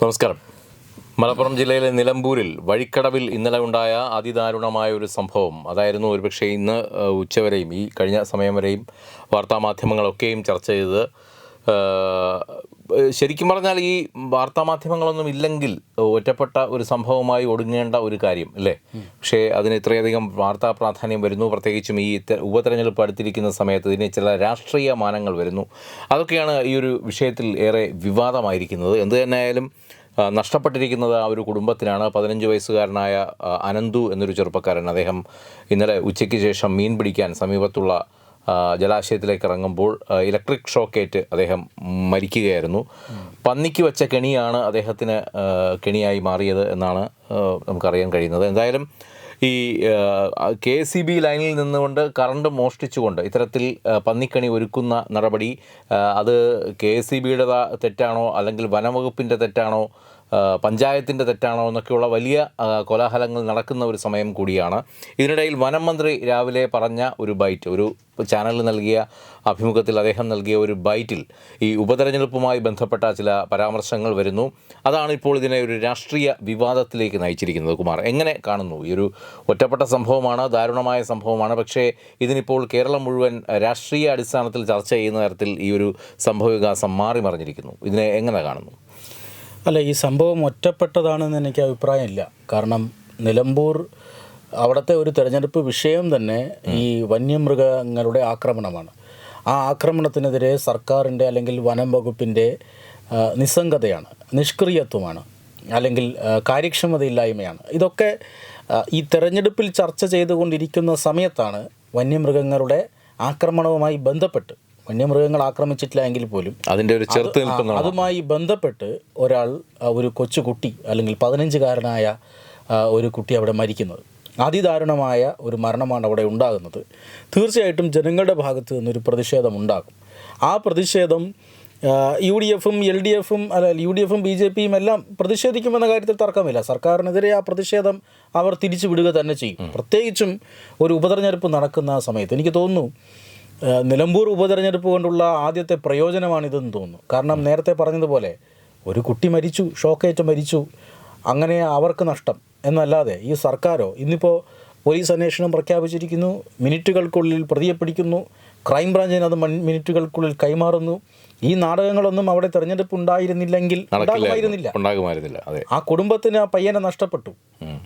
നമസ്കാരം. മലപ്പുറം ജില്ലയിലെ നിലമ്പൂരിൽ വഴിക്കടവിൽ ഇന്നലെ ഉണ്ടായ അതിദാരുണമായ ഒരു സംഭവം. അതായിരുന്നു ഒരുപക്ഷെ ഇന്ന് ഉച്ചവരെയും ഈ കഴിഞ്ഞ സമയം വരെയും വാർത്താമാധ്യമങ്ങളൊക്കെയും ചർച്ച ചെയ്ത് ശരിക്കും പറഞ്ഞാൽ ഈ വാർത്താമാധ്യമങ്ങളൊന്നും ഇല്ലെങ്കിൽ ഒറ്റപ്പെട്ട ഒരു സംഭവമായി ഒടുങ്ങേണ്ട ഒരു കാര്യം അല്ലേ? പക്ഷേ അതിന് ഇത്രയധികം വാർത്താ പ്രാധാന്യം വരുന്നു. പ്രത്യേകിച്ചും ഈ ഉപതെരഞ്ഞെടുപ്പ് അടുത്തിരിക്കുന്ന സമയത്ത് ഇതിന് ചില രാഷ്ട്രീയ മാനങ്ങൾ വരുന്നു. അതൊക്കെയാണ് ഈ ഒരു വിഷയത്തിൽ ഏറെ വിവാദമായിരിക്കുന്നത്. എന്ത് തന്നെയായാലും നഷ്ടപ്പെട്ടിരിക്കുന്നത് ആ ഒരു കുടുംബത്തിനാണ്. പതിനഞ്ച് വയസ്സുകാരനായ അനന്തു എന്നൊരു ചെറുപ്പക്കാരൻ അദ്ദേഹം ഇന്നലെ ഉച്ചയ്ക്ക് ശേഷം മീൻ പിടിക്കാൻ സമീപത്തുള്ള ജലാശയത്തിലേക്ക് ഇറങ്ങുമ്പോൾ ഇലക്ട്രിക് ഷോക്കേറ്റ് അദ്ദേഹം മരിക്കുകയായിരുന്നു. പന്നിക്ക് വെച്ച കെണിയാണ് അദ്ദേഹത്തിന് കെണിയായി മാറിയത് എന്നാണ് നമുക്കറിയാൻ കഴിയുന്നത്. എന്തായാലും ഈ കെ സി ബി ലൈനിൽ നിന്നുകൊണ്ട് കറണ്ട് മോഷ്ടിച്ചുകൊണ്ട് ഇത്തരത്തിൽ പന്നിക്കണി ഒരുക്കുന്ന നടപടി അത് കെ സി ബിയുടെ തെറ്റാണോ അല്ലെങ്കിൽ വനവകുപ്പിന്റെ തെറ്റാണോ പഞ്ചായത്തിന്റെ തെറ്റാണോ എന്നൊക്കെയുള്ള വലിയ കോലാഹലങ്ങൾ നടക്കുന്ന ഒരു സമയം കൂടിയാണ്. ഇതിനിടയിൽ വനം മന്ത്രി രാവിലെ പറഞ്ഞ ഒരു ബൈറ്റ് ഒരു ചാനലിൽ നൽകിയ അഭിമുഖത്തിൽ അദ്ദേഹം നൽകിയ ഒരു ബൈറ്റിൽ ഈ ഉപതെരഞ്ഞെടുപ്പുമായി ബന്ധപ്പെട്ട ചില പരാമർശങ്ങൾ വരുന്നു. അതാണ് ഇപ്പോൾ ഇതിനെ ഒരു രാഷ്ട്രീയ വിവാദത്തിലേക്ക് നയിച്ചിരിക്കുന്നത്. കുമാർ എങ്ങനെ കാണുന്നു? ഈ ഒരു ഒറ്റപ്പെട്ട സംഭവമാണ് ദാരുണമായ സംഭവമാണ്. പക്ഷേ ഇതിനിപ്പോൾ കേരളം മുഴുവൻ രാഷ്ട്രീയ അടിസ്ഥാനത്തിൽ ചർച്ച ചെയ്യുന്ന തരത്തിൽ ഈ ഒരു സംഭവ വികാസം മാറി മറിഞ്ഞിരിക്കുന്നു ഇതിനെ എങ്ങനെ കാണുന്നു? അല്ല ഈ സംഭവം ഒറ്റപ്പെട്ടതാണെന്ന് എനിക്ക് അഭിപ്രായമില്ല. കാരണം നിലമ്പൂർ അവിടുത്തെ ഒരു തെരഞ്ഞെടുപ്പ് വിഷയം തന്നെ ഈ വന്യമൃഗങ്ങളുടെ ആക്രമണമാണ്. ആ ആക്രമണത്തിനെതിരെ സർക്കാരിന്റെ അല്ലെങ്കിൽ വനം വകുപ്പിന്റെ നിസ്സംഗതയാണ് നിഷ്ക്രിയത്വമാണ് അല്ലെങ്കിൽ കാര്യക്ഷമതയില്ലായ്മയാണ്. ഇതൊക്കെ ഈ തെരഞ്ഞെടുപ്പിൽ ചർച്ച ചെയ്തുകൊണ്ടിരിക്കുന്ന സമയത്താണ് വന്യമൃഗങ്ങളുടെ ആക്രമണവുമായി ബന്ധപ്പെട്ട് വന്യമൃഗങ്ങൾ ആക്രമിച്ചിട്ടില്ല എങ്കിൽ പോലും അതിന്റെ ഒരു ചെറുത്ത് നിൽക്കുന്ന അതുമായി ബന്ധപ്പെട്ട് ഒരാൾ ഒരു കൊച്ചു കുട്ടി അല്ലെങ്കിൽ പതിനഞ്ചുകാരനായ ഒരു കുട്ടി അവിടെ മരിക്കുന്നത്. അതിദാരുണമായ ഒരു മരണമാണ് അവിടെ ഉണ്ടാകുന്നത്. തീർച്ചയായിട്ടും ജനങ്ങളുടെ ഭാഗത്ത് നിന്നൊരു പ്രതിഷേധം ഉണ്ടാകും. ആ പ്രതിഷേധം യു ഡി എഫും എൽ ഡി എഫും അല്ല യു ഡി എഫും ബി ജെ പിയും എല്ലാം പ്രതിഷേധിക്കുമെന്ന കാര്യത്തിൽ തർക്കമില്ല. സർക്കാരിനെതിരെ ആ പ്രതിഷേധം അവർ തിരിച്ചു വിടുക തന്നെ ചെയ്യും. പ്രത്യേകിച്ചും ഒരു ഉപതെരഞ്ഞെടുപ്പ് നടക്കുന്ന ആ സമയത്ത് എനിക്ക് തോന്നുന്നു നിലമ്പൂർ ഉപതെരഞ്ഞെടുപ്പ് കൊണ്ടുള്ള ആദ്യത്തെ പ്രയോജനമാണിതെന്ന് തോന്നുന്നു. കാരണം നേരത്തെ പറഞ്ഞതുപോലെ ഒരു കുട്ടി മരിച്ചു ഷോക്കേറ്റ് മരിച്ചു അങ്ങനെ അവർക്ക് നഷ്ടം. എന്നല്ലാതെ ഈ സർക്കാരോ ഇന്നിപ്പോൾ പോലീസ് അന്വേഷണം പ്രഖ്യാപിച്ചിരിക്കുന്നു. മിനിറ്റുകൾക്കുള്ളിൽ പ്രതിയെ പിടിക്കുന്നു ക്രൈംബ്രാഞ്ചിന് അത് മിനിറ്റുകൾക്കുള്ളിൽ കൈമാറുന്നു. ഈ നാടകങ്ങളൊന്നും അവിടെ തെരഞ്ഞെടുപ്പ് ഉണ്ടായിരുന്നില്ലെങ്കിൽ ഉണ്ടാകുമായിരുന്നില്ല. ആ കുടുംബത്തിന് ആ പയ്യനെ നഷ്ടപ്പെട്ടു.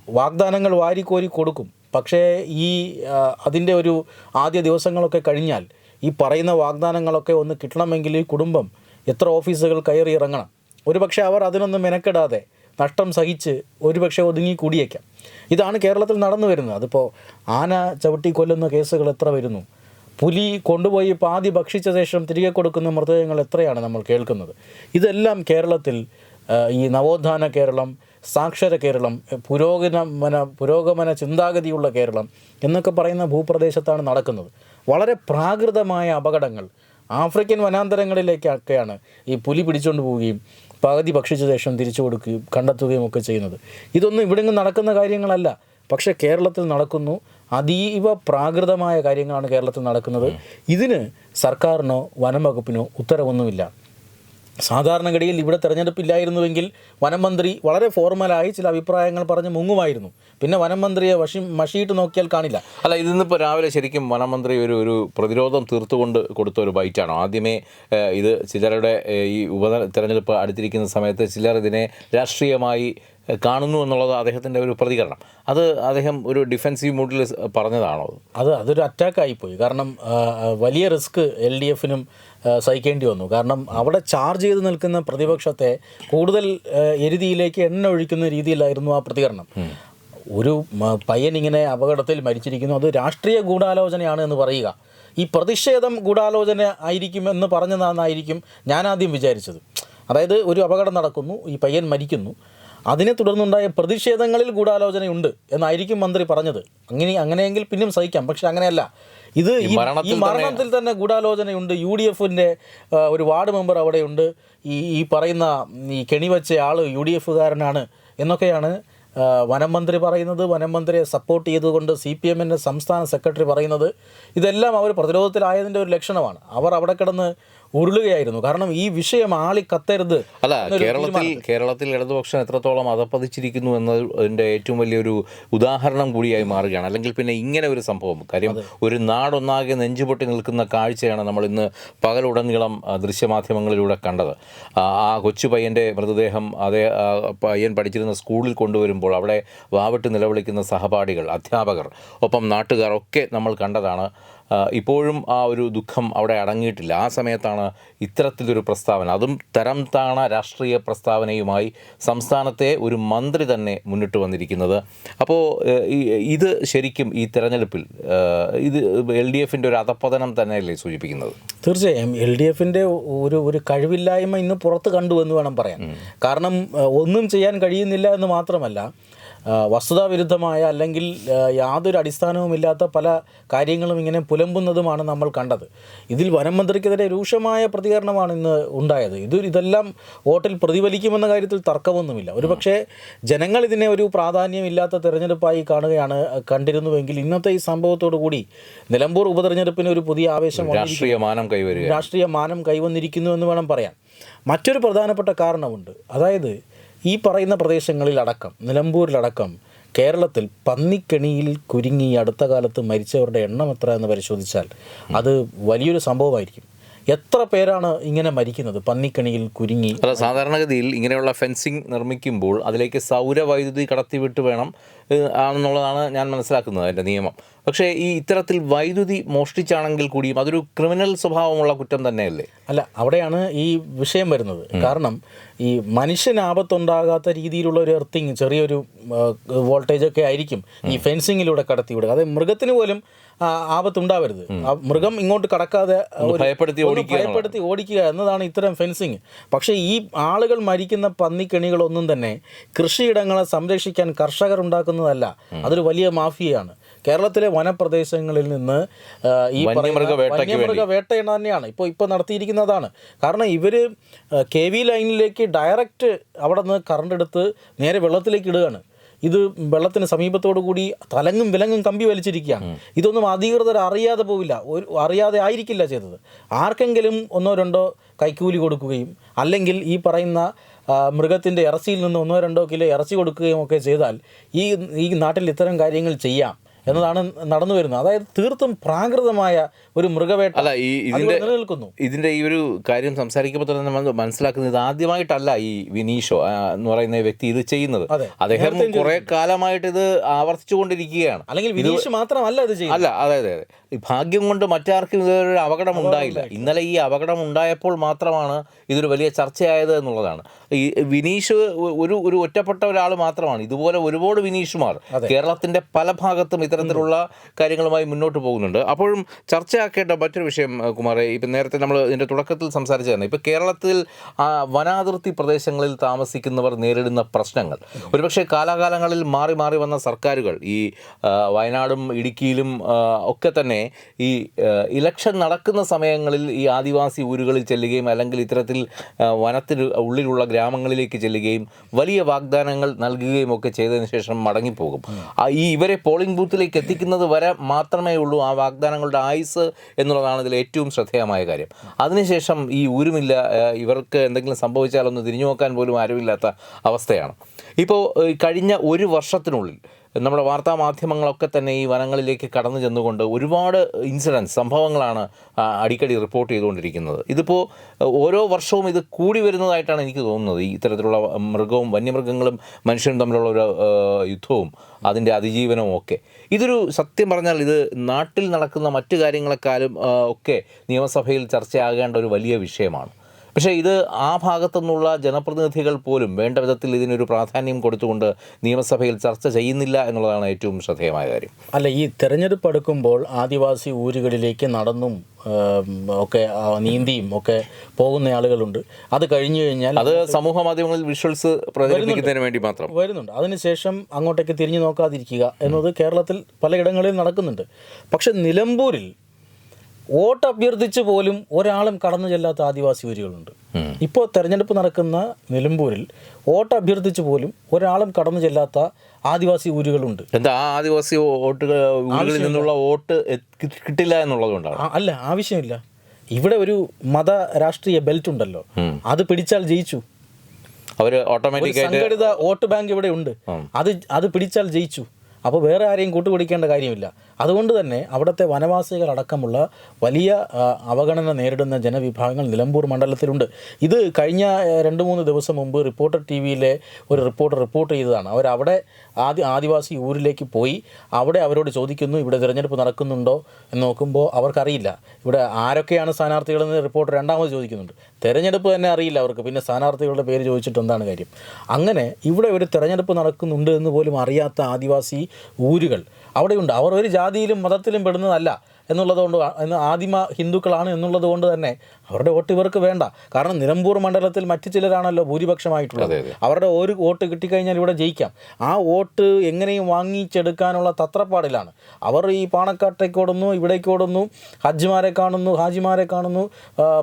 വാഗ്ദാനങ്ങൾ വാരിക്കോരി കൊടുക്കും. പക്ഷേ ഈ അതിന്റെ ഒരു ആദ്യ ദിവസങ്ങളൊക്കെ കഴിഞ്ഞാൽ ഈ പറയുന്ന വാഗ്ദാനങ്ങളൊക്കെ ഒന്ന് കിട്ടണമെങ്കിൽ ഈ കുടുംബം എത്ര ഓഫീസുകൾ കയറി ഇറങ്ങണം. ഒരുപക്ഷെ അവർ അതിനൊന്നും മെനക്കെടാതെ നഷ്ടം സഹിച്ച് ഒരുപക്ഷെ ഒതുങ്ങി കൂടിയേക്കാം. ഇതാണ് കേരളത്തിൽ നടന്നു വരുന്നത്. അതിപ്പോൾ ആന ചവിട്ടി കൊല്ലുന്ന കേസുകൾ എത്ര വരുന്നു? പുലി കൊണ്ടുപോയി പാതി ഭക്ഷിച്ച ശേഷം തിരികെ കൊടുക്കുന്ന മൃതദേഹങ്ങൾ എത്രയാണ് നമ്മൾ കേൾക്കുന്നത്? ഇതെല്ലാം കേരളത്തിൽ ഈ നവോത്ഥാന കേരളം സാക്ഷര കേരളം പുരോഗമന പുരോഗമന ചിന്താഗതിയുള്ള കേരളം എന്നൊക്കെ പറയുന്ന ഭൂപ്രദേശത്താണ് നടക്കുന്നത്. വളരെ പ്രാകൃതമായ അപകടങ്ങൾ ആഫ്രിക്കൻ വനാന്തരങ്ങളിലേക്കൊക്കെയാണ് ഈ പുലി പിടിച്ചുകൊണ്ട് പോവുകയും പകുതി ഭക്ഷിച്ച ശേഷം തിരിച്ചു കൊടുക്കുകയും കണ്ടെത്തുകയും ഒക്കെ ചെയ്യുന്നത്. ഇതൊന്നും ഇവിടെ നടക്കുന്ന കാര്യങ്ങളല്ല. പക്ഷേ കേരളത്തിൽ നടക്കുന്നു. അതീവ പ്രാകൃതമായ കാര്യങ്ങളാണ് കേരളത്തിൽ നടക്കുന്നത്. ഇതിന് സർക്കാരിനോ വനം വകുപ്പിനോ ഉത്തരവൊന്നുമില്ല. സാധാരണഗതിയിൽ ഇവിടെ തെരഞ്ഞെടുപ്പില്ലായിരുന്നുവെങ്കിൽ വനം മന്ത്രി വളരെ ഫോർമലായി ചില അഭിപ്രായങ്ങൾ പറഞ്ഞ് മുങ്ങുമായിരുന്നു. പിന്നെ വനം മന്ത്രിയെ വഷി മഷിയിട്ട് നോക്കിയാൽ കാണില്ല. അല്ല ഇതിന്നിപ്പോൾ രാവിലെ ശരിക്കും വനമന്ത്രി ഒരു ഒരു പ്രതിരോധം തീർത്തുകൊണ്ട് കൊടുത്ത ഒരു ബൈറ്റാണോ? ആദ്യമേ ഇത് ചിലരുടെ ഈ ഉപ തെരഞ്ഞെടുപ്പ് അടുത്തിരിക്കുന്ന സമയത്ത് ചിലർ ഇതിനെ രാഷ്ട്രീയമായി കാണുന്നു എന്നുള്ളത് അദ്ദേഹത്തിന്റെ ഒരു പ്രതികരണം. അത് അദ്ദേഹം ഒരു ഡിഫെൻസീവ് മൂഡിൽ പറഞ്ഞതാണോ അത്? അതൊരു അറ്റാക്കായിപ്പോയി കാരണം ആ, ആ, വലിയ റിസ്ക് എൽ ഡി എഫിനും സഹിക്കേണ്ടി വന്നു. കാരണം അവിടെ ചാർജ് ചെയ്ത് നിൽക്കുന്ന പ്രതിപക്ഷത്തെ കൂടുതൽ എരുതിയിലേക്ക് എണ്ണ ഒഴിക്കുന്ന രീതിയിലായിരുന്നു ആ പ്രതികരണം. ഒരു പയ്യൻ ഇങ്ങനെ അപകടത്തിൽ മരിച്ചിരിക്കുന്നു. അത് രാഷ്ട്രീയ ഗൂഢാലോചനയാണ് എന്ന് പറയുക. ഈ പ്രതിഷേധം ഗൂഢാലോചന ആയിരിക്കും എന്ന് പറഞ്ഞതാണെന്നായിരിക്കും ഞാനാദ്യം വിചാരിച്ചത്. അതായത് ഒരു അപകടം നടക്കുന്നു. ഈ പയ്യൻ മരിക്കുന്നു. അതിനെ തുടർന്നുണ്ടായ പ്രതിഷേധങ്ങളിൽ ഗൂഢാലോചനയുണ്ട് എന്നായിരിക്കും മന്ത്രി പറഞ്ഞത്. അങ്ങനെ അങ്ങനെയെങ്കിൽ പിന്നെയും സഹിക്കാം. പക്ഷെ അങ്ങനെയല്ല. ഇത് ഈ- മരണത്തിൽ തന്നെ ഗൂഢാലോചനയുണ്ട്. യു ഡി എഫിന്റെ ഒരു വാർഡ് മെമ്പർ അവിടെയുണ്ട്. ഈ ഈ പറയുന്ന ഈ കെണിവച്ച ആൾ യു ഡി എഫുകാരനാണ് എന്നൊക്കെയാണ് വനം മന്ത്രി പറയുന്നത്. വനം മന്ത്രിയെ സപ്പോർട്ട് ചെയ്തുകൊണ്ട് സി പി എമ്മിന്റെ സംസ്ഥാന സെക്രട്ടറി പറയുന്നത്. ഇതെല്ലാം അവർ പ്രതിരോധത്തിലായതിന്റെ ഒരു ലക്ഷണമാണ്. അവർ അവിടെ കിടന്ന് ഉരുളുകയായിരുന്നു. കാരണം ഈ വിഷയം ആളി കത്തരുത് അല്ല കേരളത്തിൽ കേരളത്തിൽ ഇടതുപക്ഷം എത്രത്തോളം അതപ്പതിച്ചിരിക്കുന്നു എന്നതിന്റെ ഏറ്റവും വലിയൊരു ഉദാഹരണം കൂടിയായി മാറുകയാണ്. അല്ലെങ്കിൽ പിന്നെ ഇങ്ങനെ ഒരു സംഭവം. കാര്യം ഒരു നാടൊന്നാകെ നെഞ്ചുപൊട്ടി നിൽക്കുന്ന കാഴ്ചയാണ് നമ്മൾ ഇന്ന് പകലുടനീളം ദൃശ്യമാധ്യമങ്ങളിലൂടെ കണ്ടത്. ആ കൊച്ചു പയ്യന്റെ മൃതദേഹം അതേ പയ്യൻ പഠിച്ചിരുന്ന സ്കൂളിൽ കൊണ്ടുവരുമ്പോൾ അവിടെ വാവിട്ട് നിലവിളിക്കുന്ന സഹപാഠികൾ അധ്യാപകർ ഒപ്പം നാട്ടുകാർ ഒക്കെ നമ്മൾ കണ്ടതാണ്. ഇപ്പോഴും ആ ഒരു ദുഃഖം അവിടെ അടങ്ങിയിട്ടില്ല. ആ സമയത്താണ് ഇത്തരത്തിലൊരു പ്രസ്താവന. അതും തരം താണ രാഷ്ട്രീയ പ്രസ്താവനയുമായി സംസ്ഥാനത്തെ ഒരു മന്ത്രി തന്നെ മുന്നിട്ട് വന്നിരിക്കുന്നത്. അപ്പോൾ ഇത് ശരിക്കും ഈ തെരഞ്ഞെടുപ്പിൽ ഇത് എൽ ഡി എഫിന്റെ ഒരു അധപ്പതനം തന്നെയല്ലേ സൂചിപ്പിക്കുന്നത്? തീർച്ചയായും. എൽ ഡി എഫിന്റെ ഒരു ഒരു കഴിവില്ലായ്മ ഇന്ന് പുറത്ത് കണ്ടു എന്ന് വേണം പറയാൻ. കാരണം ഒന്നും ചെയ്യാൻ കഴിയുന്നില്ല എന്ന് മാത്രമല്ല വസ്തുതാവിരുദ്ധമായ അല്ലെങ്കിൽ യാതൊരു അടിസ്ഥാനവുമില്ലാത്ത പല കാര്യങ്ങളും ഇങ്ങനെ പുലമ്പുന്നതുമാണ് നമ്മൾ കണ്ടത്. ഇതിൽ വനം മന്ത്രിക്കെതിരെ രൂക്ഷമായ പ്രതികരണമാണ് ഇന്ന് ഉണ്ടായത്. ഇത് ഇതെല്ലാം വോട്ടിൽ പ്രതിഫലിക്കുമെന്ന കാര്യത്തിൽ തർക്കമൊന്നുമില്ല. ഒരുപക്ഷെ ജനങ്ങൾ ഇതിനെ ഒരു പ്രാധാന്യമില്ലാത്ത തെരഞ്ഞെടുപ്പായി കാണുകയാണ് കണ്ടിരുന്നുവെങ്കിൽ ഇന്നത്തെ ഈ സംഭവത്തോടു കൂടി നിലമ്പൂർ ഉപതെരഞ്ഞെടുപ്പിന് ഒരു പുതിയ ആവേശം. രാഷ്ട്രീയ മാനം കൈവരിക. രാഷ്ട്രീയ മാനം കൈവന്നിരിക്കുന്നു എന്ന് വേണം പറയാൻ. മറ്റൊരു പ്രധാനപ്പെട്ട കാരണമുണ്ട്. അതായത് ഈ പറയുന്ന പ്രദേശങ്ങളിലടക്കം നിലമ്പൂരിലടക്കം കേരളത്തിൽ പന്നിക്കെണിയിൽ കുരുങ്ങി അടുത്ത കാലത്ത് മരിച്ചവരുടെ എണ്ണം എത്ര എന്ന് പരിശോധിച്ചാൽ അത് വലിയൊരു സംഭവമായിരിക്കും. എത്ര പേരാണ് ഇങ്ങനെ മരിക്കുന്നത്? പന്നിക്കെണിയിൽ കുരുങ്ങി സാധാരണഗതിയിൽ ഇങ്ങനെയുള്ള ഫെൻസിങ് നിർമ്മിക്കുമ്പോൾ അതിലേക്ക് സൗരവൈദ്യുതി കടത്തിവിട്ട് വേണം ആണെന്നുള്ളതാണ് ഞാൻ മനസ്സിലാക്കുന്നത് അതിന്റെ നിയമം. പക്ഷേ ഈ ഇത്തരത്തിൽ വൈദ്യുതി മോഷ്ടിച്ചാണെങ്കിൽ കൂടിയും അതൊരു ക്രിമിനൽ സ്വഭാവമുള്ള കുറ്റം തന്നെയല്ലേ? അല്ല അവിടെയാണ് ഈ വിഷയം വരുന്നത്. കാരണം ഈ മനുഷ്യന് ആപത്തുണ്ടാകാത്ത രീതിയിലുള്ള ഒരു എർത്തിങ് ചെറിയൊരു വോൾട്ടേജ് ഒക്കെ ആയിരിക്കും ഈ ഫെൻസിങ്ങിലൂടെ കടത്തിവിടുക അത് മൃഗത്തിന് പോലും ആപത്തുണ്ടാവരുത്. മൃഗം ഇങ്ങോട്ട് കടക്കാതെ ഭയപ്പെടുത്തി. ഭയപ്പെടുത്തി ഓടിക്കുക എന്നതാണ് ഇത്തരം ഫെൻസിങ്. പക്ഷേ ഈ ആളുകൾ മരിക്കുന്ന പന്നിക്കെണികളൊന്നും തന്നെ കൃഷിയിടങ്ങളെ സംരക്ഷിക്കാൻ കർഷകർ ഉണ്ടാക്കുന്നതല്ല അതൊരു വലിയ മാഫിയയാണ്. കേരളത്തിലെ വനപ്രദേശങ്ങളിൽ നിന്ന് ഈ വന്യമൃഗ വേട്ട എണ്ണ തന്നെയാണ്. ഇപ്പോൾ ഇപ്പോൾ നടത്തിയിരിക്കുന്നതാണ്. കാരണം ഇവർ കെ വി ലൈനിലേക്ക് ഡയറക്റ്റ് അവിടെ നിന്ന് കറണ്ട് എടുത്ത് നേരെ വെള്ളത്തിലേക്ക് ഇടുകയാണ്. ഇത് വെള്ളത്തിന് സമീപത്തോടു കൂടി തലങ്ങും വിലങ്ങും കമ്പി വലിച്ചിരിക്കുകയാണ്. ഇതൊന്നും അധികൃതർ അറിയാതെ പോവില്ല. ഒരു അറിയാതെ ആയിരിക്കില്ല ചെയ്തത്. ആർക്കെങ്കിലും ഒന്നോ രണ്ടോ കൈക്കൂലി കൊടുക്കുകയും അല്ലെങ്കിൽ ഈ പറയുന്ന മൃഗത്തിന്റെ ഇറച്ചിയിൽ നിന്ന് ഒന്നോ രണ്ടോ കിലോ ഇറച്ചി കൊടുക്കുകയും ഒക്കെ ചെയ്താൽ ഈ ഈ നാട്ടിൽ ഇത്തരം കാര്യങ്ങൾ ചെയ്യാം. എന്നതാണ് നടന്നു വരുന്നത്. അതായത് തീർത്തും പ്രാകൃതമായ ഒരു മൃഗവേട്ട അല്ല ഈ ഇതിന്റെ നിലനിൽക്കുന്നു. ഇതിന്റെ ഈ ഒരു കാര്യം സംസാരിക്കുമ്പോൾ തന്നെ നമ്മൾ മനസ്സിലാക്കുന്നത് ഇത് ആദ്യമായിട്ടല്ല ഈ വിനീഷോ എന്ന് പറയുന്ന വ്യക്തി ഇത് ചെയ്യുന്നത്. അദ്ദേഹം കുറെ കാലമായിട്ട് ഇത് ആവർത്തിച്ചുകൊണ്ടിരിക്കുകയാണ്. അല്ലെങ്കിൽ വിനീഷ് മാത്രമല്ല ഇത് ചെയ്യുന്നത്. അല്ല അതെ അതെ ഭാഗ്യം കൊണ്ട് മറ്റാർക്കും ഇതൊരു അപകടം ഉണ്ടായില്ല. ഇന്നലെ ഈ അപകടം ഉണ്ടായപ്പോൾ മാത്രമാണ് ഇതൊരു വലിയ ചർച്ചയായത് എന്നുള്ളതാണ്. ഈ വിനീഷ് ഒരു ഒരു ഒറ്റപ്പെട്ട ഒരാൾ മാത്രമാണ്. ഇതുപോലെ ഒരുപാട് വിനീഷുമാർ കേരളത്തിന്റെ പല ഭാഗത്തും ഇത്തരത്തിലുള്ള കാര്യങ്ങളുമായി മുന്നോട്ട് പോകുന്നുണ്ട്. അപ്പോഴും ചർച്ചയാക്കേണ്ട മറ്റൊരു വിഷയം കുമാറെ ഇപ്പം നേരത്തെ നമ്മൾ ഇതിന്റെ തുടക്കത്തിൽ സംസാരിച്ചതാണ്. ഇപ്പം കേരളത്തിൽ വനാതിർത്തി പ്രദേശങ്ങളിൽ താമസിക്കുന്നവർ നേരിടുന്ന പ്രശ്നങ്ങൾ. ഒരുപക്ഷെ കാലാകാലങ്ങളിൽ മാറി മാറി വന്ന സർക്കാരുകൾ ഈ വയനാടും ഇടുക്കിയിലും ഒക്കെ തന്നെ ഈ ഇലക്ഷൻ നടക്കുന്ന സമയങ്ങളിൽ ഈ ആദിവാസി ഊരുകളിൽ ചെല്ലുകയും അല്ലെങ്കിൽ ഇത്തരത്തിൽ വനത്തിന് ഉള്ളിലുള്ള ഗ്രാമങ്ങളിലേക്ക് ചെല്ലുകയും വലിയ വാഗ്ദാനങ്ങൾ നൽകുകയും ഒക്കെ ചെയ്തതിന് ശേഷം മടങ്ങിപ്പോകും. ഈ ഇവരെ പോളിംഗ് ബൂത്തിലേക്ക് എത്തിക്കുന്നത് വരെ മാത്രമേ ഉള്ളൂ ആ വാഗ്ദാനങ്ങളുടെ ആയുസ് എന്നുള്ളതാണ് ഇതിൽ ഏറ്റവും ശ്രദ്ധേയമായ കാര്യം. അതിനുശേഷം ഈ ഊരുമില്ല ഇവർക്ക് എന്തെങ്കിലും സംഭവിച്ചാലൊന്ന് തിരിഞ്ഞു നോക്കാൻ പോലും ആരുമില്ലാത്ത അവസ്ഥയാണ്. ഇപ്പോൾ കഴിഞ്ഞ ഒരു വർഷത്തിനുള്ളിൽ നമ്മുടെ വാർത്താ മാധ്യമങ്ങളൊക്കെ തന്നെ ഈ വനങ്ങളിലേക്ക് കടന്നു ചെന്നുകൊണ്ട് ഒരുപാട് ഇൻസിഡൻസ് സംഭവങ്ങളാണ് അടിക്കടി റിപ്പോർട്ട് ചെയ്തുകൊണ്ടിരിക്കുന്നത്. ഇതിപ്പോൾ ഓരോ വർഷവും ഇത് കൂടി വരുന്നതായിട്ടാണ് എനിക്ക് തോന്നുന്നത്. ഈ ഇത്തരത്തിലുള്ള മൃഗവും വന്യമൃഗങ്ങളും മനുഷ്യനും തമ്മിലുള്ള ഒരു യുദ്ധവും അതിന്റെ അതിജീവനവും ഒക്കെ. ഇതൊരു സത്യം പറഞ്ഞാൽ ഇത് നാട്ടിൽ നടക്കുന്ന മറ്റു കാര്യങ്ങളെക്കാളും ഒക്കെ നിയമസഭയിൽ ചർച്ചയാകേണ്ട ഒരു വലിയ വിഷയമാണ്. പക്ഷേ ഇത് ആ ഭാഗത്തുനിന്നുള്ള ജനപ്രതിനിധികൾ പോലും വേണ്ട വിധത്തിൽ ഇതിനൊരു പ്രാധാന്യം കൊടുത്തുകൊണ്ട് നിയമസഭയിൽ ചർച്ച ചെയ്യുന്നില്ല എന്നുള്ളതാണ് ഏറ്റവും ശ്രദ്ധേയമായ കാര്യം. അല്ല ഈ തെരഞ്ഞെടുപ്പ് അടുക്കുമ്പോൾ ആദിവാസി ഊരുകളിലേക്ക് നടന്നും ഒക്കെ നീന്തിയും ഒക്കെ പോകുന്ന ആളുകളുണ്ട്. അത് കഴിഞ്ഞു കഴിഞ്ഞാൽ അത് സമൂഹ മാധ്യമങ്ങളിൽ വിഷ്വൽസ് പ്രചരിപ്പിക്കുന്നതിന് വേണ്ടി മാത്രം. വരുന്നുണ്ട്. അതിനുശേഷം അങ്ങോട്ടേക്ക് തിരിഞ്ഞു നോക്കാതിരിക്കുക എന്നത് കേരളത്തിൽ പലയിടങ്ങളിൽ നടക്കുന്നുണ്ട്. പക്ഷെ നിലമ്പൂരിൽ വോട്ട് അഭ്യർത്ഥിച്ച് പോലും ഒരാളും കടന്നു ചെല്ലാത്ത ആദിവാസി ഊരുകളുണ്ട്. ഉം. ഇപ്പോൾ തെരഞ്ഞെടുപ്പ് നടക്കുന്ന നിലമ്പൂരിൽ വോട്ട് അഭ്യർത്ഥിച്ച് പോലും ഒരാളും കടന്നു ചെല്ലാത്ത ആദിവാസി ഊരുകളുണ്ട്. എന്താ ആ ആദിവാസി വോട്ടുകൾ ഊരുകളിൽ നിന്നുള്ള വോട്ട് കിട്ടില്ല എന്നുള്ളതുകൊണ്ടാണ്? അല്ല ആവശ്യമില്ല. ഇവിടെ ഒരു മത രാഷ്ട്രീയ ബെൽറ്റ് ഉണ്ടല്ലോ. അത് പിടിച്ചാൽ ജയിച്ചു. അവർ ഓട്ടോമാറ്റിക്കായിട്ട് സംഘടിത വോട്ട് ബാങ്ക് ഇവിടെ ഉണ്ട്. അത് അത് പിടിച്ചാൽ ജയിച്ചു. അപ്പോൾ വേറെ ആരെയും കൂട്ടുപിടിക്കേണ്ട കാര്യമില്ല. അതുകൊണ്ട് തന്നെ അവിടുത്തെ വനവാസികളടക്കമുള്ള വലിയ അവഗണന നേരിടുന്ന ജനവിഭാഗങ്ങൾ നിലമ്പൂർ മണ്ഡലത്തിലുണ്ട്. ഇത് കഴിഞ്ഞ രണ്ട് മൂന്ന് ദിവസം മുമ്പ് റിപ്പോർട്ടർ ടി വിയിലെ ഒരു റിപ്പോർട്ടർ റിപ്പോർട്ട് ചെയ്തതാണ്. അവരവിടെ ആദ്യ ആദിവാസി ഊരിലേക്ക് പോയി. അവിടെ അവരോട് ചോദിക്കുന്നു ഇവിടെ തിരഞ്ഞെടുപ്പ് നടക്കുന്നുണ്ടോ? എന്ന് നോക്കുമ്പോൾ അവർക്കറിയില്ല. ഇവിടെ ആരൊക്കെയാണ് സ്ഥാനാർത്ഥികളെന്ന് റിപ്പോർട്ടർ രണ്ടാമത് ചോദിക്കുന്നുണ്ട്. തിരഞ്ഞെടുപ്പ് തന്നെ അറിയില്ല അവർക്ക്. പിന്നെ സ്ഥാനാർത്ഥികളുടെ പേര് ചോദിച്ചിട്ട് എന്താണ് കാര്യം? അങ്ങനെ ഇവിടെ ഒരു തിരഞ്ഞെടുപ്പ് നടക്കുന്നുണ്ട് എന്ന് പോലും അറിയാത്ത ആദിവാസി ഊരുകൾ അവിടെയുണ്ട്. അവർ ഒരു ജാതിയിലും മതത്തിലും പെടുന്നതല്ല എന്നുള്ളതുകൊണ്ട് എന്ന് ആദിമ ഹിന്ദുക്കളാണ് എന്നുള്ളത് കൊണ്ട് തന്നെ അവരുടെ വോട്ട് ഇവർക്ക് വേണ്ട. കാരണം നിലമ്പൂർ മണ്ഡലത്തിൽ മറ്റു ചിലരാണല്ലോ ഭൂരിപക്ഷമായിട്ടുള്ളത്. അവരുടെ ഒരു വോട്ട് കിട്ടിക്കഴിഞ്ഞാൽ ഇവിടെ ജയിക്കാം. ആ വോട്ട് എങ്ങനെയും വാങ്ങിച്ചെടുക്കാനുള്ള തത്രപ്പാടിലാണ്. അവർ ഈ പാണക്കാട്ടേക്കോടുന്നു ഇവിടേക്കോടുന്നു ഹജ്ജിമാരെ കാണുന്നു ഹാജിമാരെ കാണുന്നു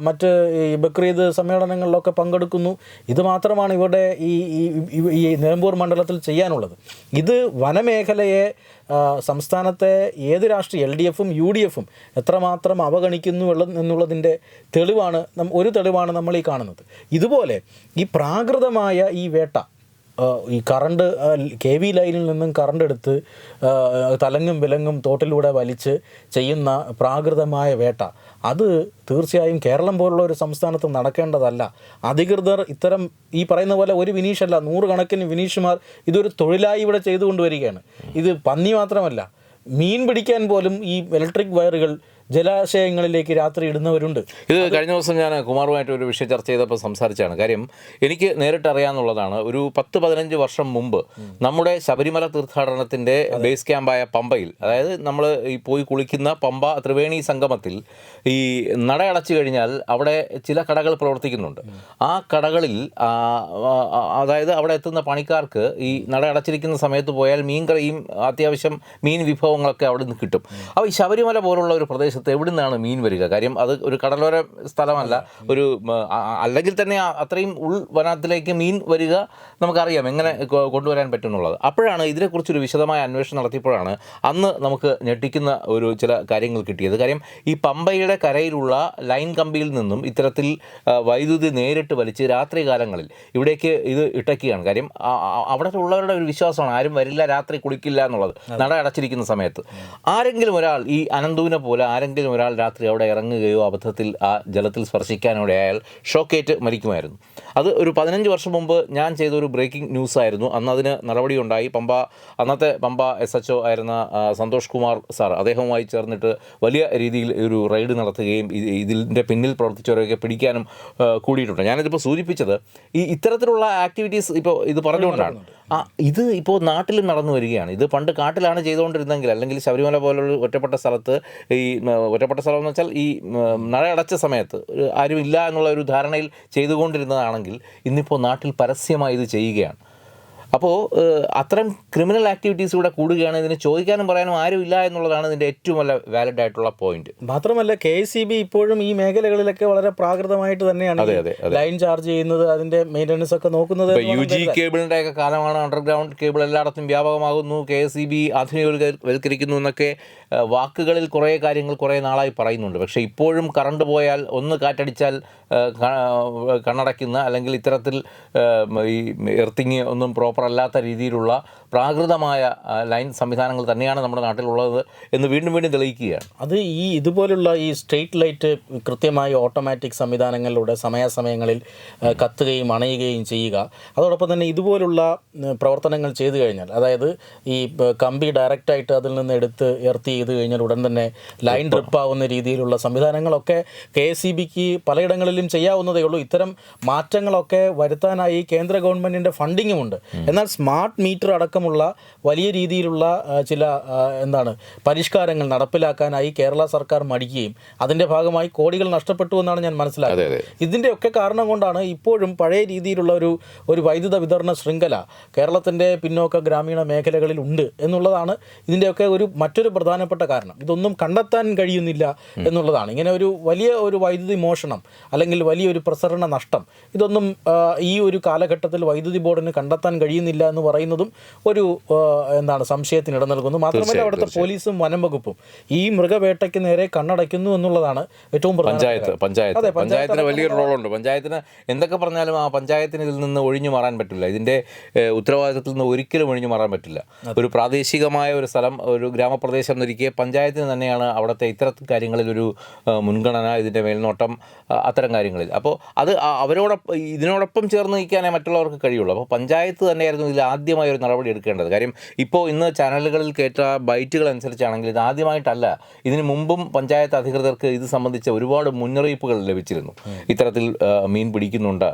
മറ്റ് ഈ ബക്രീദ് സമ്മേളനങ്ങളിലൊക്കെ പങ്കെടുക്കുന്നു. ഇത് മാത്രമാണ് ഇവിടെ ഈ ഈ- നിലമ്പൂർ മണ്ഡലത്തിൽ ചെയ്യാനുള്ളത്. ഇത് വനമേഖലയെ സംസ്ഥാനത്തെ ഏത് രാഷ്ട്രീയ എൽ ഡി എഫും യു ഡി എഫും എത്രമാത്രം അവഗണിക്കുന്നു എന്നുള്ളതിന്റെ തെളിവാണ് ഒരു തെളിവാണ് നമ്മൾ ഈ കാണുന്നത്. ഇതുപോലെ ഈ പ്രാകൃതമായ ഈ വേട്ട ഈ കറണ്ട് കെ വി ലൈനിൽ നിന്നും കറണ്ട് എടുത്ത് തലങ്ങും വിലങ്ങും തോട്ടിലൂടെ വലിച്ച് ചെയ്യുന്ന പ്രാകൃതമായ വേട്ട. അത് തീർച്ചയായും കേരളം പോലുള്ള ഒരു സംസ്ഥാനത്ത് നടക്കേണ്ടതല്ല. അധികൃതർ ഇത്തരം ഈ പറയുന്ന പോലെ ഒരു വിനീഷല്ല നൂറുകണക്കിന് വിനീഷുമാർ ഇതൊരു തൊഴിലായി ഇവിടെ ചെയ്തുകൊണ്ടുവരികയാണ്. ഇത് പന്നി മാത്രമല്ല മീൻ പിടിക്കാൻ പോലും ഈ ഇലക്ട്രിക് വയറുകൾ ജലാശയങ്ങളിലേക്ക് രാത്രി ഇടുന്നവരുണ്ട്. ഇത് കഴിഞ്ഞ ദിവസം ഞാൻ കുമാറുമായിട്ട് ഒരു വിഷയം ചർച്ച ചെയ്തപ്പോൾ സംസാരിച്ചാണ് കാര്യം എനിക്ക് നേരിട്ട് അറിയാമെന്നുള്ളതാണ് ഒരു പത്ത് പതിനഞ്ച് വർഷം മുമ്പ് നമ്മുടെ ശബരിമല തീർത്ഥാടനത്തിന്റെ ബേസ് ക്യാമ്പായ പമ്പയിൽ അതായത് നമ്മൾ ഈ പോയി കുളിക്കുന്ന പമ്പ ത്രിവേണി സംഗമത്തിൽ ഈ നട അടച്ചു കഴിഞ്ഞാൽ അവിടെ ചില കടകൾ പ്രവർത്തിക്കുന്നുണ്ട്. ആ കടകളിൽ അതായത് അവിടെ എത്തുന്ന പണിക്കാർക്ക് ഈ നട അടച്ചിരിക്കുന്ന സമയത്ത് പോയാൽ മീൻ കറിയും അത്യാവശ്യം മീൻ വിഭവങ്ങളൊക്കെ അവിടെ നിന്ന് കിട്ടും അപ്പോൾ ഈ ശബരിമല പോലുള്ള ഒരു പ്രദേശത്ത് എവിടെ നിന്നാണ് മീൻ വരിക? കാര്യം അത് ഒരു കടലോര സ്ഥലമല്ല. ഒരു അല്ലെങ്കിൽ തന്നെ അത്രയും ഉൾ വനത്തിലേക്ക് മീൻ വരിക നമുക്കറിയാം എങ്ങനെ കൊണ്ടുവരാൻ പറ്റുന്നുള്ളത്. അപ്പോഴാണ് ഇതിനെക്കുറിച്ചൊരു വിശദമായ അന്വേഷണം നടത്തിയപ്പോഴാണ് അന്ന് നമുക്ക് ഞെട്ടിക്കുന്ന ഒരു ചില കാര്യങ്ങൾ കിട്ടിയത്. കാര്യം ഈ പമ്പയുടെ കരയിലുള്ള ലൈൻ കമ്പിയിൽ നിന്നും ഇത്തരത്തിൽ വൈദ്യുതി നേരിട്ട് വലിച്ച് രാത്രി കാലങ്ങളിൽ ഇവിടേക്ക് ഇത് ഇട്ടക്കുകയാണ് കാര്യം അവിടെ ഉള്ളവരുടെ ഒരു വിശ്വാസമാണ് ആരും വരില്ല രാത്രി കുളിക്കില്ല എന്നുള്ളത്. നട അടച്ചിരിക്കുന്ന സമയത്ത്. ആരെങ്കിലും ഒരാൾ ഈ അനന്തുവിനെ പോലെ ആരെങ്കിലും ഒരാൾ രാത്രി അവിടെ ഇറങ്ങുകയോ അബദ്ധത്തിൽ ആ ജലത്തിൽ സ്പർശിക്കാനോടെ അയാൾ ഷോക്കേറ്റ് മരിക്കുമായിരുന്നു. അത് ഒരു പതിനഞ്ച് വർഷം മുമ്പ് ഞാൻ ചെയ്ത ഒരു ബ്രേക്കിംഗ് ന്യൂസ് ആയിരുന്നു. അന്ന് അതിന് നടപടി ഉണ്ടായി പമ്പ അന്നത്തെ പമ്പ എസ് എച്ച് ഒ ആയിരുന്ന സന്തോഷ് കുമാർ സാർ അദ്ദേഹവുമായി ചേർന്നിട്ട് വലിയ രീതിയിൽ ഒരു റെയ്ഡ് നടത്തുകയും ഇതിന്റെ പിന്നിൽ പ്രവർത്തിച്ചവരെയൊക്കെ പിടിക്കാനും കൂടിയിട്ടുണ്ട്. ഞാനിതിപ്പോൾ സൂചിപ്പിച്ചത് ഈ ഇത്തരത്തിലുള്ള ആക്ടിവിറ്റീസ് ഇപ്പോൾ ഇത് പറഞ്ഞുകൊണ്ടാണ്. ആ ഇത് ഇപ്പോൾ നാട്ടിലും നടന്നു വരികയാണ്. ഇത് പണ്ട് കാട്ടിലാണ് ചെയ്തുകൊണ്ടിരുന്നെങ്കിൽ അല്ലെങ്കിൽ ശബരിമല പോലുള്ള ഒറ്റപ്പെട്ട സ്ഥലത്ത് ഈ ഒറ്റപ്പെട്ട സ്ഥലം എന്ന് വെച്ചാൽ ഈ നട അടച്ച സമയത്ത് ആരും ഇല്ല എന്നുള്ള ഒരു ധാരണയിൽ ചെയ്തുകൊണ്ടിരുന്നതാണെങ്കിൽ ഇന്നിപ്പോൾ നാട്ടിൽ പരസ്യമായി ഇത് ചെയ്യുകയാണ്. അപ്പോൾ അത്തരം ക്രിമിനൽ ആക്ടിവിറ്റീസ് ഇവിടെ കൂടുകയാണ് ഇതിന് ചോദിക്കാനും പറയാനും ആരും ഇല്ല എന്നുള്ളതാണ് ഇതിന്റെ ഏറ്റവും നല്ല വാലിഡ് ആയിട്ടുള്ള പോയിന്റ് മാത്രമല്ല കെ സി ബി ഇപ്പോഴും ഈ മേഖലകളിലൊക്കെ വളരെ പ്രാകൃതമായിട്ട് തന്നെയാണ് ലൈൻ ചാർജ് ചെയ്യുന്നത് അതിന്റെ മെയിന്റനൻസ് ഒക്കെ നോക്കുന്നത് യു ജി കേബിളിന്റെ ഒക്കെ കാലമാണ് അണ്ടർഗ്രൗണ്ട് കേബിൾ എല്ലായിടത്തും വ്യാപകമാകുന്നു. കെ സി ബി ആധുനികവൽക്കരിക്കുന്നു എന്നൊക്കെ വാക്കുകളിൽ കുറേ കാര്യങ്ങൾ കുറേ നാളായി പറയുന്നുണ്ട്. പക്ഷേ ഇപ്പോഴും കറണ്ട് പോയാൽ ഒന്ന് കാറ്റടിച്ചാൽ കണ്ണടയ്ക്കുന്ന അല്ലെങ്കിൽ ഇത്തരത്തിൽ ഈ എർത്തിങ് ഒന്നും പ്രോപ്പർ അല്ലാത്ത രീതിയിലുള്ള പ്രാകൃതമായ ലൈൻ സംവിധാനങ്ങൾ തന്നെയാണ് നമ്മുടെ നാട്ടിലുള്ളത് എന്ന് വീണ്ടും വീണ്ടും തെളിയിക്കുകയാണ്. അത് ഈ ഇതുപോലുള്ള ഈ സ്ട്രീറ്റ് ലൈറ്റ് കൃത്യമായി ഓട്ടോമാറ്റിക് സംവിധാനങ്ങളിലൂടെ സമയാസമയങ്ങളിൽ കത്തുകയും അണയുകയും ചെയ്യുക. അതോടൊപ്പം തന്നെ ഇതുപോലുള്ള പ്രവർത്തനങ്ങൾ ചെയ്തു കഴിഞ്ഞാൽ അതായത് ഈ കമ്പി ഡയറക്റ്റായിട്ട് അതിൽ നിന്ന് എടുത്ത് എർത്തി ചെയ്ത് കഴിഞ്ഞാൽ ഉടൻ തന്നെ ലൈൻ ഡ്രിപ്പ് ആവുന്ന രീതിയിലുള്ള സംവിധാനങ്ങളൊക്കെ കെ എസ് സി ബിക്ക് പലയിടങ്ങളിലും ചെയ്യാവുന്നതേ ഉള്ളൂ. ഇത്തരം മാറ്റങ്ങളൊക്കെ വരുത്താനായി കേന്ദ്ര ഗവൺമെന്റിന്റെ ഫണ്ടിങ്ങുമുണ്ട്. എന്നാൽ സ്മാർട്ട് മീറ്റർ അടക്കമുള്ള വലിയ രീതിയിലുള്ള ചില എന്താണ് പരിഷ്കാരങ്ങൾ നടപ്പിലാക്കാനായി കേരള സർക്കാർ മടിക്കുകയും അതിന്റെ ഭാഗമായി കോടികൾ നഷ്ടപ്പെട്ടു എന്നാണ് ഞാൻ മനസ്സിലാക്കുന്നത്. ഇതിന്റെയൊക്കെ കാരണം കൊണ്ടാണ് ഇപ്പോഴും പഴയ രീതിയിലുള്ള ഒരു ഒരു വൈദ്യുത വിതരണ ശൃംഖല കേരളത്തിന്റെ പിന്നോക്ക ഗ്രാമീണ മേഖലകളിൽ ഉണ്ട് എന്നുള്ളതാണ് ഇതിന്റെയൊക്കെ ഒരു മറ്റൊരു പ്രധാനപ്പെട്ട കാരണം. ഇതൊന്നും കണ്ടെത്താൻ കഴിയുന്നില്ല എന്നുള്ളതാണ്. ഇങ്ങനെ ഒരു വലിയ ഒരു വൈദ്യുതി മോഷണം അല്ലെങ്കിൽ വലിയൊരു പ്രസരണ നഷ്ടം ഇതൊന്നും ഈ ഒരു കാലഘട്ടത്തിൽ വൈദ്യുതി ബോർഡിന് കണ്ടെത്താൻ കഴിയും കഴിയുന്നില്ല എന്ന് പറയുന്നതും ഒരു എന്താണ് സംശയത്തിന് ഇട നൽകുന്നു. മാത്രമല്ല അവിടുത്തെ പോലീസും വനം വകുപ്പും ഈ മൃഗവേട്ടയ്ക്ക് നേരെ കണ്ണടയ്ക്കുന്നു എന്നുള്ളതാണ് ഏറ്റവും പഞ്ചായത്ത് പഞ്ചായത്ത്. അതെ, പഞ്ചായത്തിന് വലിയൊരു റോളുണ്ട്. പഞ്ചായത്തിന് എന്തൊക്കെ പറഞ്ഞാലും ആ പഞ്ചായത്തിന് ഇതിൽ നിന്ന് ഒഴിഞ്ഞു മാറാൻ പറ്റില്ല. ഇതിന്റെ ഉത്തരവാദിത്തത്തിൽ നിന്ന് ഒരിക്കലും ഒഴിഞ്ഞു മാറാൻ പറ്റില്ല. ഒരു പ്രാദേശികമായ ഒരു സ്ഥലം ഒരു ഗ്രാമപ്രദേശം എന്നിരിക്കെ പഞ്ചായത്തിന് തന്നെയാണ് അവിടുത്തെ ഇത്തരത്തിൽ കാര്യങ്ങളിൽ ഒരു മുൻഗണന ഇതിന്റെ മേൽനോട്ടം അത്തരം കാര്യങ്ങളിൽ. അപ്പോൾ അത് അവരോടൊപ്പം ഇതിനോടൊപ്പം ചേർന്ന് നിൽക്കാനേ മറ്റുള്ളവർക്ക് കഴിയുള്ളൂ. അപ്പോൾ പഞ്ചായത്ത് തന്നെയായിരുന്നു ഇതിൽ ആദ്യമായി ഒരു നടപടി എടുക്കേണ്ടത്. കാര്യം ഇപ്പോൾ ഇന്ന് ചാനലുകളിൽ കേട്ട ബൈറ്റുകൾ അനുസരിച്ചാണെങ്കിൽ ഇത് ആദ്യമായിട്ടല്ല. ഇതിനു മുമ്പും പഞ്ചായത്ത് അധികൃതർക്ക് ഇത് സംബന്ധിച്ച ഒരുപാട് മുന്നറിയിപ്പുകൾ ലഭിച്ചിരുന്നു. ഇത്തരത്തിൽ മീൻ പിടിക്കുന്നുണ്ട്.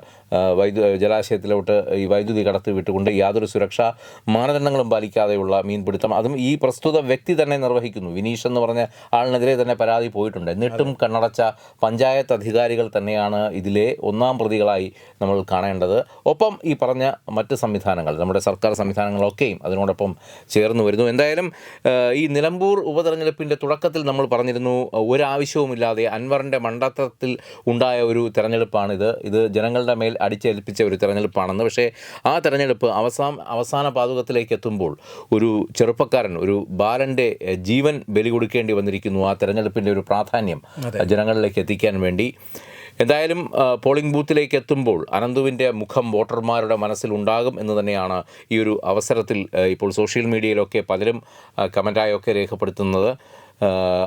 വൈദ്യു ജലാശയത്തിലോട്ട് ഈ വൈദ്യുതി കടത്തി വിട്ടുകൊണ്ട് യാതൊരു സുരക്ഷാ മാനദണ്ഡങ്ങളും പാലിക്കാതെയുള്ള മീൻപിടുത്തം അതും ഈ പ്രസ്തുത വ്യക്തി തന്നെ നിർവഹിക്കുന്നു. വിനീഷ് എന്ന് പറഞ്ഞ ആളിനെതിരെ തന്നെ പരാതി പോയിട്ടുണ്ട്. എന്നിട്ടും കണ്ണടച്ച പഞ്ചായത്ത് അധികാരികൾ തന്നെയാണ് ഇതിലെ ഒന്നാം പ്രതികളായി നമ്മൾ കാണേണ്ടത്. ഒപ്പം ഈ പറഞ്ഞ മറ്റ് സംവിധാനങ്ങൾ നമ്മുടെ സർക്കാർ സംവിധാനങ്ങളൊക്കെയും അതിനോടൊപ്പം ചേർന്ന് വരുന്നു. എന്തായാലും ഈ നിലമ്പൂർ ഉപതെരഞ്ഞെടുപ്പിന്റെ തുടക്കത്തിൽ നമ്മൾ പറഞ്ഞിരുന്നു ഒരാവശ്യവുമില്ലാതെ അൻവറിന്റെ മണ്ഡലത്തിൽ ഉണ്ടായ ഒരു തെരഞ്ഞെടുപ്പാണിത്. ഇത് ജനങ്ങളുടെ മേൽ അടിച്ചേൽപ്പിച്ച ഒരു തെരഞ്ഞെടുപ്പാണെന്ന്. പക്ഷേ ആ തെരഞ്ഞെടുപ്പ് അവസാന അവസാന പാതകത്തിലേക്ക് എത്തുമ്പോൾ ഒരു ചെറുപ്പക്കാരൻ ഒരു ബാലന്റെ ജീവൻ ബലി കൊടുക്കേണ്ടി വന്നിരിക്കുന്നു ആ തെരഞ്ഞെടുപ്പിന്റെ ഒരു പ്രാധാന്യം ജനങ്ങളിലേക്ക് എത്തിക്കാൻ വേണ്ടി. എന്തായാലും പോളിംഗ് ബൂത്തിലേക്ക് എത്തുമ്പോൾ അനന്തുവിന്റെ മുഖം വോട്ടർമാരുടെ മനസ്സിൽ ഉണ്ടാകും എന്ന് തന്നെയാണ് ഈ ഒരു അവസരത്തിൽ ഇപ്പോൾ സോഷ്യൽ മീഡിയയിലൊക്കെ പലരും കമന്റായൊക്കെ രേഖപ്പെടുത്തുന്നത്.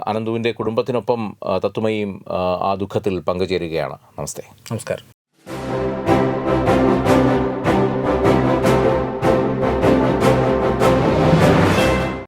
അനന്തുവിന്റെ കുടുംബത്തിനൊപ്പം തത്തുമയും ആ ദുഃഖത്തിൽ പങ്കുചേരുകയാണ്. നമസ്തേ. നമസ്കാരം.